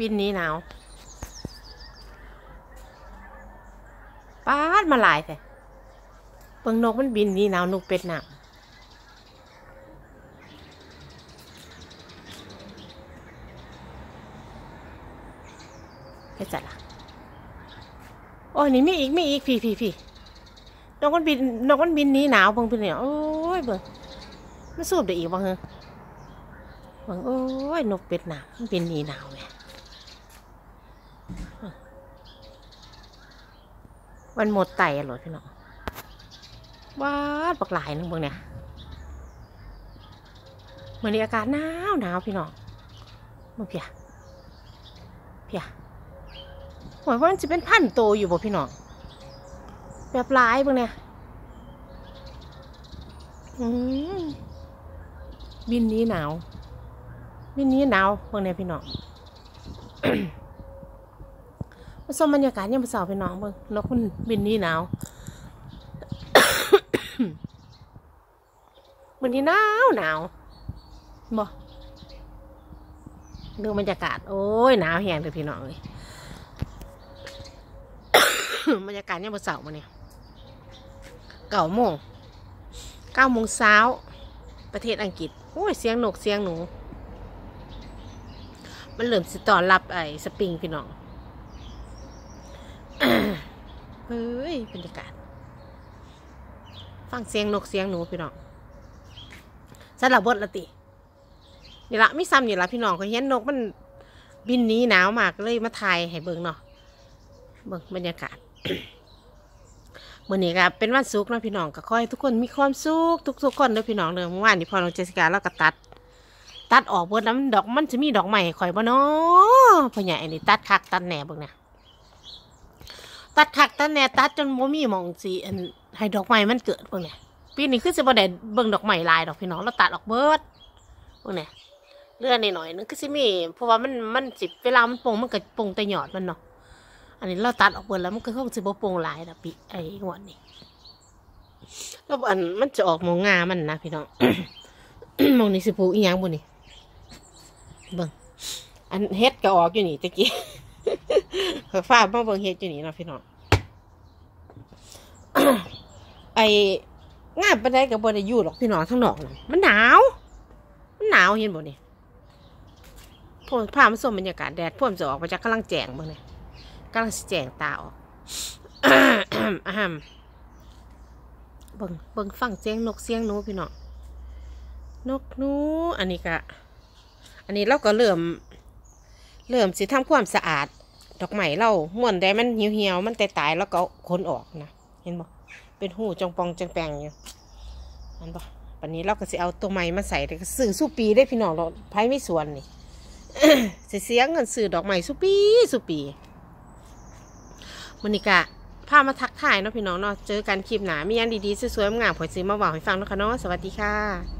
บินหนี้หนาวป้าดมาหลายแต่เปิงนกมันบินหนี้หนาวนกเป็ดหนาวแค่จัดละโอ้ยนี่มีอีกมีอีกพี่พี่พี่นกมันบินนกมันบินหนี้หนาวเบิ่งเป็นเนี่ยโอ้ยเบิ่งมันสูบได้อีกบ้างเหรอเบิ่งโอ้ยนกเป็ดหนาวมันบินหนี้หนาวไง วันหมดไตอร่อยพี่น้องว้าดบักหลายนึงเบิ่งเนี่ยเหมือนอากาศหนาวหนาวพี่น้องมึงเพียเพียหวยว่ามันจะเป็นพันโตอยู่บ่พี่น้องแบบหลายเบิ่งเนี่ยอืมบินนี้หนาว บินนี้หนาวเบิ่งเนี่ยพี่น้อง มาชมบรรยากาศยามมื้อเช้าพี่น้องเบิ่งนกมันบินนี้หนาวมันที่หนาวหนาวบ่ดูบรรยากาศ โอ้ยหนาวแหงเลยพี่น้องเลยบรรยากาศยามมื้อเช้ามาเนี่ยเก้าโมงเก้าโมงเช้า ประเทศอังกฤษ โอ้ย เสียงนกเสียงหนู มันเริ่มสิตอนรับไอ้สปริงพี่น้อง เฮ้ยบรรยากาศ ฟังเสียงนกเสียงหนูพี่น้องสำหรับบทละตินี่ละไม่ซ้ำนี่ละพี่น้องก็เห็นนกมันบินหนี้หนาวมากเลยมาถ่ายให้เบิ่งเนาะเบิ่งบรรยากาศมื่อนี้ก็เป็นวันศุกร์นะพี่น้องก็ขอให้ทุกคนมีความสุขทุกๆคนเด้อพี่น้องเด้อเมื่อวานนี้พอน้องเจสิกาเราก็ตัด ตัดออกเบิดแล้วมันดอกมันจะมีดอกใหม่ข่อยบ่เนาะพ่อใหญ่นนี้ตัดคักตัดแหน่เบิ่งเนี่ย ตัดคักตัดแหน่ตัดจนบ่มีหมองสีอันให้ดอกไม้มันเกิดเบิ่งเนี่ยปีนี้คือสิบ่ได้เบิ่งดอกไม้หลายดอกพี่น้องเราตัดออกเบิดเบิ่งเนี่ยเลื่อนหน่อยนึงคือสิมี เพราะว่ามันมันสิเวลามันโป่งมันก็โป่งแต่หยอดมันเนาะอันนี้เราตัดออกเบิดแล้วมันก็คงสิบ่โป่งหลายดอกปีไอ้งวดนี้แล้วอันมันจะออกมองงามันนะพี่น้องมองนี้สิปลูกอีหยังบ่นี่เบิ่งอันเฮ็ดก็ออกอยู่นี่ตะกี้ฟ้ามาเบิ่งเฮ็ดอยู่นี่เนาะพี่น้อง ไอ้งานปานใดก็บ่ได้อยู่หรอกพี่น้องข้างนอกนะมันหนาว มันหนาวเห็นบ่นี่พวกพามาชมบรรยากาศแดดพ่วมจะออกมาจากกำลังแจงเบิ่งนี่กำลังแจงตาออกอะฮัมเบิ่งเบิ่งฟังเสียงนกเสียงนูพี่น้องนกนูอันนี้ก็อันนี้เราก็เริ่ม เริ่มสิทำความสะอาด ดอกไม้เราม่วนใดมันเหี่ยวๆมันตายๆแล้วก็ขนออกนะ ห็นบ่เป็นหูจงปองจังแปงอยู่อันบ่ปันนี้เราก็สิเอาตัวใหม่มาใส่แต่ก็ซื้อสู้ปีได้พี่น้องเราไพ่ไม่สวนนี่เสียเงินซื้อดอกไม้สู้ปีสู้ปีมันนิกะพามาทักทายเนาะพี่น้องเนาะเจอกันคลิปหนามีอันดีๆสวยๆงามๆผอยซื้อมาบอกให้ฟังเนาะคะเนาะสวัสดีค่ะ